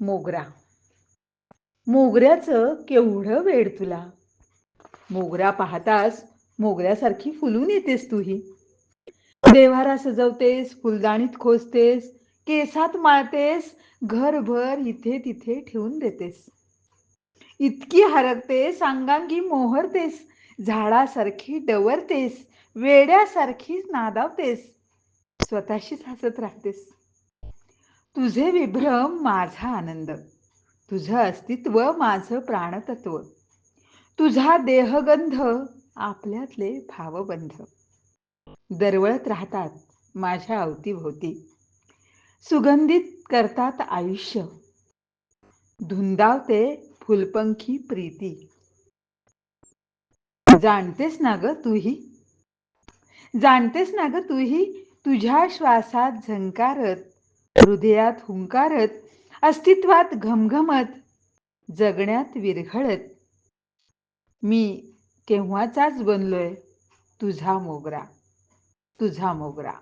मोगरा. मोगऱ्याचं केवढं वेड तुला. मोगरा पाहतास मोगऱ्यासारखी फुलून येतेस तूही. देवारा सजवतेस फुलदाणीत खोसतेस केसात माळतेस घरभर इथे तिथे ठेवून देतेस. इतकी हरकतेस अंगांगी मोहरतेस झाडासारखी डवरतेस वेड्यासारखी नादावतेस. स्वतःशीच हसत राहतेस. तुझे विभ्रम माझा आनंद. तुझं अस्तित्व माझं प्राणतत्व. तुझा देहगंध आपल्यातले भावबंध. दरवळत राहतात माझ्या अवतीभोवती. सुगंधित करतात आयुष्य. धुंदावते फुलपंखी प्रीती. जाणतेस ना ग तूही? जाणतेस ना ग तूही? तुझ्या श्वासात झंकारत हृदयात हुंकारत अस्तित्वात घमघमत जगण्यात विरघळत. मी केव्हाचाच बनलोय? तुझा मोगरा. तुझा मोगरा.